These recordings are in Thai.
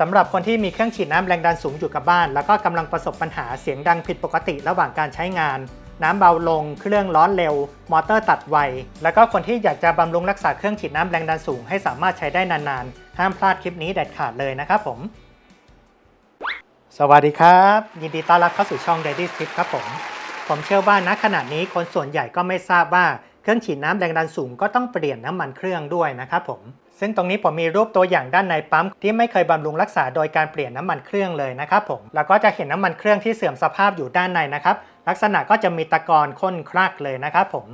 สำหรับคนที่มีเครื่องฉีดน้ำแรงดันสูงอยู่กับบ้าน แล้วก็กำลังประสบปัญหาเสียงดังผิดปกติระหว่างการใช้งาน น้ำเบาลง เครื่องร้อนเร็ว มอเตอร์ตัดไว แล้วก็คนที่อยากจะบำรุงรักษาเครื่องฉีดน้ำแรงดันสูงให้สามารถใช้ได้นานๆ ห้ามพลาดคลิปนี้เด็ดขาดเลยนะครับผม สวัสดีครับ ยินดีต้อนรับเข้าสู่ช่อง Daddy Tip ครับผม ผมเชื่อว่าณขณะนี้คนส่วนใหญ่ก็ไม่ทราบว่า เครื่องฉีดน้ำแรงดันสูงก็ต้องเปลี่ยนน้ำมันเครื่องด้วยนะครับผม ซึ่งตรงนี้ผมมีรูปตัวอย่างด้านในปั๊มที่ไม่เคยบำรุงรักษาโดยการเปลี่ยนน้ำมันเครื่องเลยนะครับผม แล้วก็จะเห็นน้ำมันเครื่องที่เสื่อมสภาพอยู่ด้านในนะครับ ลักษณะก็จะมีตะกอนข้นคลักเลยนะครับผม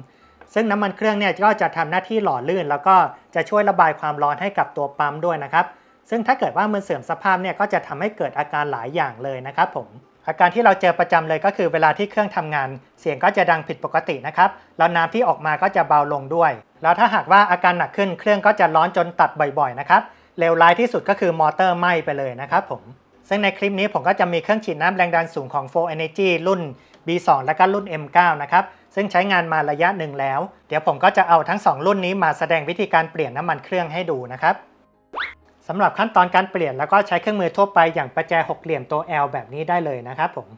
ซึ่งน้ำมันเครื่องเนี่ยก็จะทำหน้าที่หล่อลื่น แล้วก็จะช่วยระบายความร้อนให้กับตัวปั๊มด้วยนะครับ ซึ่งถ้าเกิดว่ามันเสื่อมสภาพเนี่ยก็จะทำให้เกิดอาการหลายอย่างเลยนะครับผม อาการที่เราเจอประจำเลยก็คือเวลาที่เครื่องทำงาน เสียงก็จะดังผิดปกตินะครับแล้วน้ำที่ออกมาก็จะเบาลงด้วย แล้วถ้าหากว่าอาการหนักขึ้นเครื่องก็จะร้อนจนตัดบ่อยๆนะครับเลวร้ายที่สุดก็คือมอเตอร์ไหม้ไปเลยนะครับผมซึ่งในคลิปนี้ผมก็จะมีเครื่องฉีดน้ำแรงดันสูงของ4 Energy รุ่น B2 และก็รุ่น M9 นะครับซึ่งใช้งานมาระยะหนึ่งแล้ว เดี๋ยวผมก็จะเอาทั้ง 2 รุ่นนี้มาแสดงวิธีการเปลี่ยนน้ำมันเครื่องให้ดูนะครับ สำหรับขั้นตอนการเปลี่ยนแล้วก็ใช้เครื่องมือทั่วไปอย่างประแจหกเหลี่ยมตัว L แบบนี้ได้เลยนะครับผม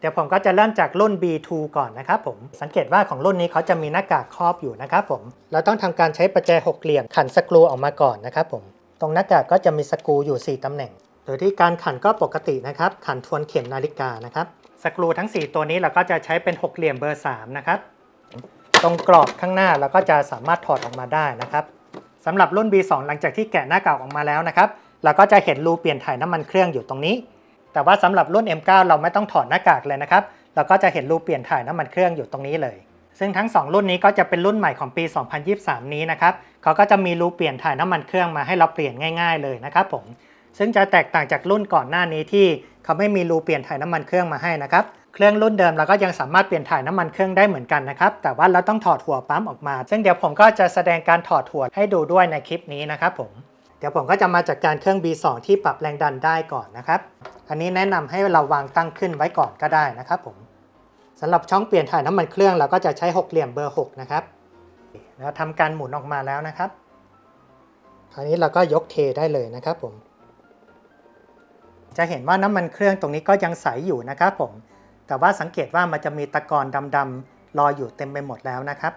เดี๋ยวผมก็จะเริ่มจากรุ่น B2 ก่อนนะครับผม สังเกตว่าของรุ่นนี้เขาจะมีหน้ากากครอบอยู่นะครับผม เราต้องทำการใช้ประแจหกเหลี่ยมขันสกรูออกมาก่อนนะครับผม ตรงหน้ากากก็จะมีสกรูอยู่ 4ตำแหน่ง โดยที่การขันก็ปกตินะครับ ขันทวนเข็มนาฬิกานะครับ สกรูทั้ง 4 ตัวนี้เราก็จะใช้เป็นหกเหลี่ยมเบอร์ 3 นะครับ ตรงกรอบข้างหน้าเราก็จะสามารถถอดออกมาได้นะครับ สำหรับรุ่น B2 หลังจากที่แกะหน้ากากออกมาแล้วนะครับ เราก็จะเห็นรูเปลี่ยนถ่ายน้ำมันเครื่องอยู่ตรงนี้ แต่ว่าสำหรับรุ่น M9 เราไม่ต้องถอดหน้ากากเลยนะครับ เราก็จะเห็นรูเปลี่ยนถ่ายน้ำมันเครื่องอยู่ตรงนี้เลย ซึ่งทั้ง 2 รุ่นนี้ก็จะเป็นรุ่นใหม่ของปี 2023 นี้นะครับ เขาก็จะมีรูเปลี่ยนถ่ายน้ำมันเครื่องมาให้เราเปลี่ยนง่าย ๆ เลยนะครับผม ซึ่งจะแตกต่างจากรุ่นก่อนหน้านี้ที่ เขาไม่มีรูเปลี่ยนถ่ายน้ำมันเครื่องมาให้นะครับ เครื่องรุ่นเดิมเราก็ยังสามารถเปลี่ยนถ่ายน้ำมันเครื่องได้เหมือนกันนะครับ แต่ว่าเราต้องถอดหัวปั๊มออกมา ซึ่งเดี๋ยวผมก็จะแสดงการถอดหัวให้ดูด้วยในคลิปนี้นะครับผม เดี๋ยวผมก็จะมาจากการเครื่อง B2 ที่ปรับแรงดันได้ก่อนนะครับ อันนี้แนะนำให้เราวางตั้งขึ้นไว้ก่อนก็ได้นะครับผมสำหรับช่องเปลี่ยนถ่ายน้ำมันเครื่องเราก็จะใช้หกเหลี่ยมเบอร์ 6 นะครับ แล้วทำการหมุนออกมาแล้วนะครับ คราวนี้เราก็ยกเทได้เลยนะครับผม จะเห็นว่าน้ำมันเครื่องตรงนี้ก็ยังใสอยู่นะครับผม แต่ว่าสังเกตว่ามันจะมีตะกอนดำๆรออยู่เต็มไปหมดแล้วนะครับ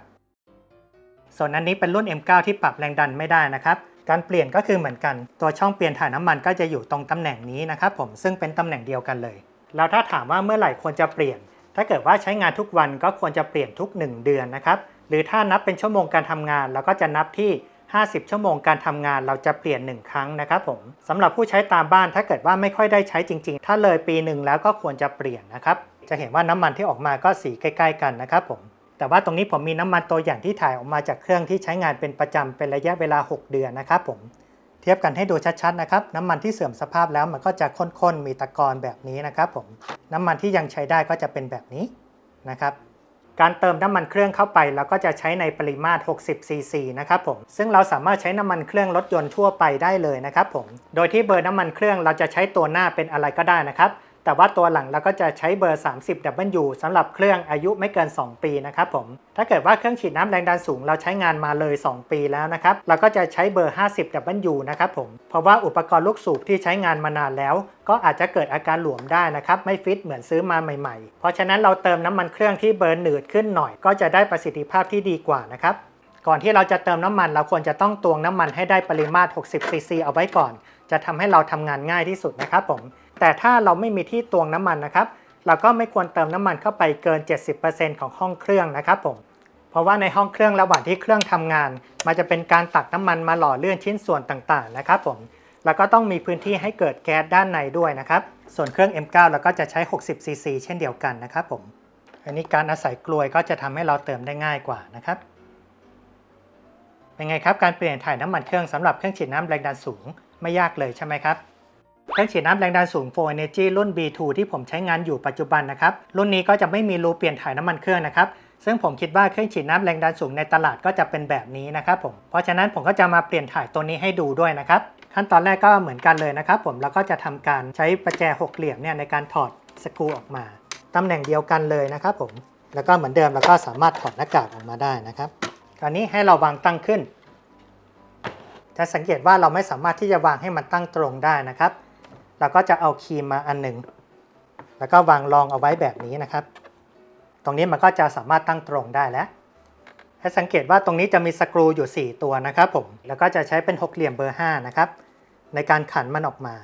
ส่วนอันนี้เป็นรุ่น M9 ที่ปรับแรงดันไม่ได้นะครับ การเปลี่ยนก็คือเหมือนกัน ตัวช่องเปลี่ยนถ่ายน้ำมันก็จะอยู่ตรงตำแหน่งนี้นะครับผมซึ่งเป็นตำแหน่งเดียวกันเลย แล้วถ้าถามว่าเมื่อไหร่ควรจะเปลี่ยน ถ้าเกิดว่าใช้งานทุกวันก็ควรจะเปลี่ยนทุก 1 เดือนนะครับ หรือถ้านับเป็นชั่วโมงการทำงานเราก็จะนับที่ 50 ชั่วโมงการทำงานเราจะเปลี่ยน 1 ครั้งนะครับผมสำหรับผู้ใช้ตามบ้านถ้าเกิดว่าไม่ค่อยได้ใช้จริง ๆ ถ้าเลยปีหนึ่งแล้วก็ควรจะเปลี่ยนนะครับจะเห็นว่าน้ำมันที่ออกมาก็สีใกล้ ๆ กันนะครับผมแต่ว่าตรงนี้ผมมีน้ำมันตัวอย่างที่ถ่ายออกมาจากเครื่องที่ใช้งานเป็นประจำเป็นระยะเวลา 6 เดือนนะครับผมเทียบกันให้ดูชัดๆนะครับน้ำมันที่เสื่อมสภาพแล้วมันก็จะข้นๆมีตะกอนแบบนี้นะครับผมน้ำมันที่ยังใช้ได้ก็จะเป็นแบบนี้นะครับ การเติมน้ำมันเครื่องเข้าไปเราก็จะใช้ในปริมาตร 60 cc นะครับผม ซึ่งเราสามารถใช้น้ำมันเครื่องรถยนต์ทั่วไปได้เลยนะครับผม โดยที่เบอร์น้ำมันเครื่องเราจะใช้ตัวหน้าเป็นอะไรก็ได้นะครับ แต่ว่าตัวหลังเราก็จะใช้เบอร์ 30W สำหรับเครื่องอายุไม่เกิน 2 ปีนะครับผม ถ้าเกิดว่าเครื่องฉีดน้ำแรงดันสูงเราใช้งานมาเลย 2 ปีแล้วนะครับ เราก็จะใช้เบอร์ 50W นะครับผม เพราะว่าอุปกรณ์ลูกสูบที่ใช้งานมานานแล้ว ก็อาจจะเกิดอาการหลวมได้นะครับ ไม่ฟิตเหมือนซื้อมาใหม่ๆ เพราะฉะนั้นเราเติมน้ำมันเครื่องที่เบอร์หนืดขึ้นหน่อย ก็จะได้ประสิทธิภาพที่ดีกว่านะครับก่อนที่เราจะเติมน้ำมันเราควรจะต้องตวงน้ำมันให้ได้ปริมาตร 60 ซีซีเอาไว้ก่อน จะทำให้เราทำงานง่ายที่สุดนะครับผม แต่ถ้าเราไม่มีที่ตวงน้ำมันนะครับ เราก็ไม่ควรเติมน้ำมันเข้าไปเกิน 70%ของห้องเครื่องนะครับผมเพราะว่าในห้องเครื่องระหว่างที่เครื่องทำงาน มันจะเป็นการตักน้ำมันมาหล่อเลื่อนชิ้นส่วนต่างๆนะครับผมแล้วก็ต้องมีพื้นที่ให้เกิดแก๊สด้านในด้วยนะครับ ส่วนเครื่อง M9 เราก็จะใช้ 60ซีซีเช่นเดียวกันนะครับผม อันนี้การอาศัยกลวยก็จะทำให้เราเติมได้ง่ายกว่านะครับ เป็นไงครับการเปลี่ยนถ่ายน้ำมันเครื่องสำหรับเครื่องฉีดน้ำแรงดันสูงไม่ยากเลยใช่ไหมครับ เครื่องฉีดน้ำแรงดันสูง 4 Energy รุ่น B2 ที่ผมใช้งานอยู่ปัจจุบันนะครับ รุ่นนี้ก็จะไม่มีรูเปลี่ยนถ่ายน้ำมันเครื่องนะครับ ซึ่งผมคิดว่าเครื่องฉีดน้ำแรงดันสูงในตลาดก็จะเป็นแบบนี้นะครับผม เพราะฉะนั้นผมก็จะมาเปลี่ยนถ่ายตัวนี้ให้ดูด้วยนะครับ ขั้นตอนแรกก็เหมือนกันเลยนะครับ ผมแล้วก็จะทำการใช้ประแจหกเหลี่ยมเนี่ยในการถอดสกรูออกมาตำแหน่งเดียวกันเลยนะครับผม แล้วก็เหมือนเดิมเราก็สามารถถอดหน้ากากออกมาได้นะครับ คราวนี้ให้เราวางตั้งขึ้น จะสังเกตว่าเราไม่สามารถที่จะวางให้มันตั้งตรงได้นะครับ เราก็จะเอาครีมมาอันหนึ่ง แล้วก็วางรองเอาไว้แบบนี้นะครับ ตรงนี้มันก็จะสามารถตั้งตรงได้แล้ว ให้สังเกตว่าตรงนี้จะมีสกรูอยู่ 4 ตัวนะครับผม แล้วก็จะใช้เป็นหกเหลี่ยมเบอร์ 5 นะครับ ในการขันมันออกมา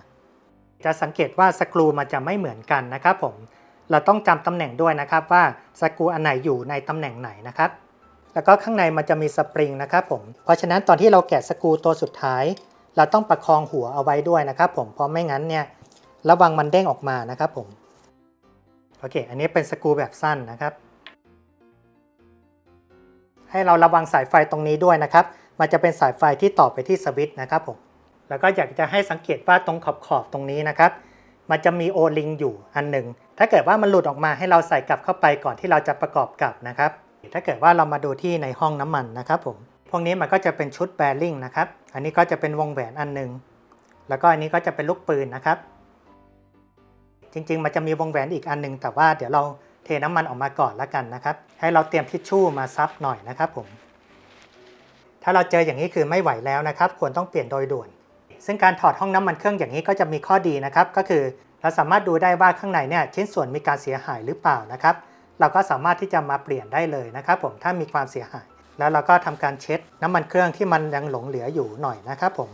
จะสังเกตว่าสกรูมันจะไม่เหมือนกันนะครับผม เราต้องจำตำแหน่งด้วยนะครับว่าสกรูอันไหนอยู่ในตำแหน่งไหนนะครับ แล้วก็ข้างในมันจะมีสปริงนะครับผม เพราะฉะนั้นตอนที่เราแกะสกรูตัวสุดท้าย เราต้องประคองหัวเอาไว้ด้วยนะครับผมเพราะไม่งั้นเนี่ยระวังมันเด้งออกมานะครับผมโอเค อันนี้เป็นสกรูแบบสั้นนะครับ ให้เราระวังสายไฟตรงนี้ด้วยนะครับ มันจะเป็นสายไฟที่ต่อไปที่สวิตช์นะครับผมแล้วก็อยากจะให้สังเกตว่าตรงขอบขอบๆตรงนี้นะครับ มันจะมีโอลิงอยู่อันหนึ่ง ถ้าเกิดว่ามันหลุดออกมาให้เราใส่กลับเข้าไปก่อนที่เราจะประกอบกลับนะครับ ถ้าเกิดว่าเรามาดูที่ในห้องน้ำมันนะครับผม พวกนี้มันก็จะเป็นชุดแบริ่งนะครับ อันนี้ก็จะเป็นวงแหวนอันหนึ่ง แล้วก็อันนี้ก็จะเป็นลูกปืนนะครับ จริงๆ มันจะมีวงแหวนอีกอันหนึ่งแต่ว่าเดี๋ยวเราเทน้ำมันออกมาก่อนแล้วกันนะครับ ให้เราเตรียมทิชชู่มาซับหน่อยนะครับผม ถ้าเราเจออย่างนี้คือไม่ไหวแล้วนะครับ ควรต้องเปลี่ยนโดยด่วน ซึ่งการถอดห้องน้ำมันเครื่องอย่างนี้ก็จะมีข้อดีนะครับ ก็คือเราสามารถดูได้ว่าข้างในเนี่ยชิ้นส่วนมีการเสียหายหรือเปล่านะครับ เราก็สามารถที่จะมาเปลี่ยนได้เลยนะครับ ผมถ้ามีความเสียหาย แล้วเราก็ทำการเช็ดน้ำมันเครื่องที่มันยังหลงเหลืออยู่หน่อยนะครับผม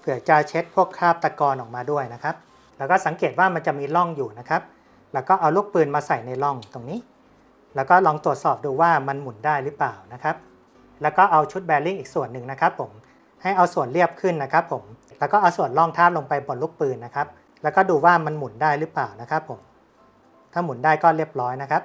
เผื่อจะเช็ดพวกคราบตะกอนออกมาด้วยนะครับ แล้วก็สังเกตว่ามันจะมีร่องอยู่นะครับ แล้วก็เอาลูกปืนมาใส่ในร่องตรงนี้ แล้วก็ลองตรวจสอบดูว่ามันหมุนได้หรือเปล่านะครับ แล้วก็เอาชุดแบริ่งอีกส่วนหนึ่งนะครับ ผมให้เอาส่วนเรียบขึ้นนะครับ ผม แล้วก็เอาส่วนร่องทาบลงไปบนลูกปืนนะครับ แล้วก็ดูว่ามันหมุนได้หรือเปล่านะครับ ผม ถ้าหมุนได้ก็เรียบร้อยนะครับ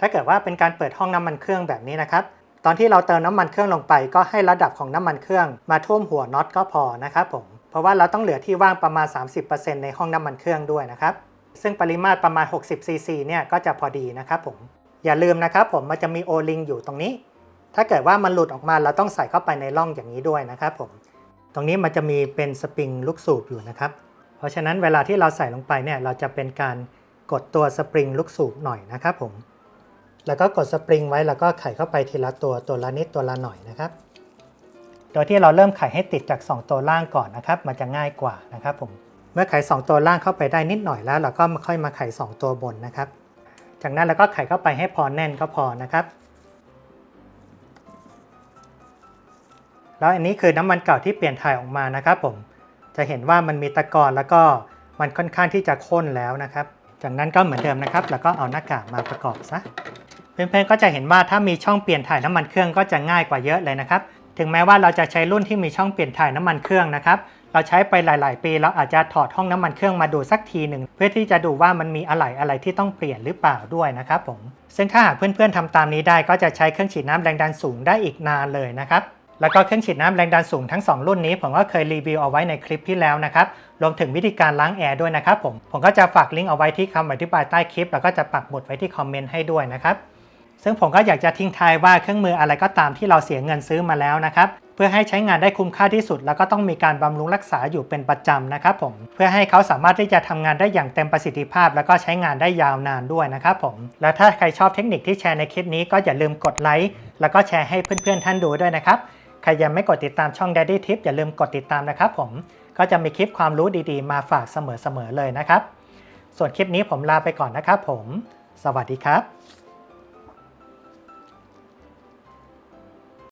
ถ้าเกิดว่าเป็นการเปิดห้องน้ำมันเครื่องแบบนี้นะครับ ตอนที่เราเติมน้ำมันเครื่องลงไป ก็ให้ระดับของน้ำมันเครื่อง มาท่วมหัวน็อตก็พอนะครับผม เพราะว่าเราต้องเหลือที่ว่างประมาณ 30%ในห้องน้ำมันเครื่องด้วยนะครับ ซึ่งปริมาตรประมาณ 60 ซีซีเนี่ยก็จะพอดีนะครับผม อย่าลืมนะครับผมมันจะมีโอลิงอยู่ตรงนี้ ถ้าเกิดว่ามันหลุดออกมาเราต้องใส่เข้าไปในร่องอย่างนี้ด้วยนะครับผม ตรงนี้มันจะมีเป็นสปริงลูกสูบอยู่นะครับ เพราะฉะนั้นเวลาที่เราใส่ลงไปเนี่ยเราจะเป็นการกดตัวสปริงลูกสูบหน่อยนะครับผม แล้วก็กดสปริงไว้แล้วก็ไขเข้าไปทีละตัวตัวละนิดตัวละหน่อยนะครับ โดยที่เราเริ่มไขให้ติดจาก 2 ตัวล่างก่อนนะครับ มันจะง่ายกว่านะครับผม เมื่อไข 2 ตัวล่างเข้าไปได้นิดหน่อยแล้ว เราก็มาค่อยมาไข 2 ตัวบนนะครับ จากนั้นเราก็ไขเข้าไปให้พอแน่นก็พอนะครับ แล้วอันนี้คือน้ำมันเก่าที่เปลี่ยนถ่ายออกมานะครับ ผม จะเห็นว่ามันมีตะกอนแล้วก็มันค่อนข้างที่จะข้นแล้วนะครับ จากนั้นก็เหมือนเดิมนะครับ แล้วก็เอาหน้ากากมาประกอบซะ เพื่อนๆก็จะเห็นว่าถ้ามีช่องเปลี่ยนถ่ายน้ำมันเครื่องก็จะง่ายกว่าเยอะเลยนะครับ ถึงแม้ว่าเราจะใช้รุ่นที่มีช่องเปลี่ยนถ่ายน้ำมันเครื่องนะครับ เราใช้ไปหลาย ๆ ปีเราอาจจะถอดห้องน้ำมันเครื่องมาดูสักทีหนึ่งเพื่อที่จะดูว่ามันมีอะไหล่อะไรที่ต้องเปลี่ยนหรือเปล่าด้วยนะครับผม ซึ่งถ้าหากเพื่อนๆทำตามนี้ได้ก็จะใช้เครื่องฉีดน้ำแรงดันสูงได้อีกนานเลยนะครับแล้วก็เครื่องฉีดน้ำแรงดันสูงทั้ง 2 รุ่นนี้ ผมก็เคยรีวิวเอาไว้ในคลิปที่แล้วนะครับ รวมถึงวิธีการล้างแอร์ด้วยนะครับผม ผมก็จะฝากลิงก์เอาไว้ที่คำอธิบายใต้คลิป แล้วก็จะปักหมุดไว้ที่คอมเมนต์ให้ด้วยนะครับ ซึ่งผมก็อยากจะทิ้งท้ายว่าเครื่องมืออะไรก็ตามที่เราเสียเงินซื้อมาแล้วนะครับเพื่อให้ใช้งานได้คุ้มค่าที่สุด แล้วก็ต้องมีการบำรุงรักษาอยู่เป็นประจำนะครับผมเพื่อให้เขาสามารถที่จะทำงานได้อย่างเต็มประสิทธิภาพ แล้วก็ใช้งานได้ยาวนานด้วยนะครับผมและถ้าใครชอบเทคนิคที่แชร์ในคลิปนี้ก็อย่าลืมกดไลค์แล้วก็แชร์ให้เพื่อนๆท่านดูด้วยนะครับใครยังไม่กดติดตามช่อง Daddy Tip อย่าลืมกดติดตามนะครับผมก็จะมีคลิปความรู้ดีๆ มาฝากเสมอๆเลยนะครับ ส่วนคลิปนี้ผมลาไปก่อนนะครับผม สวัสดีครับ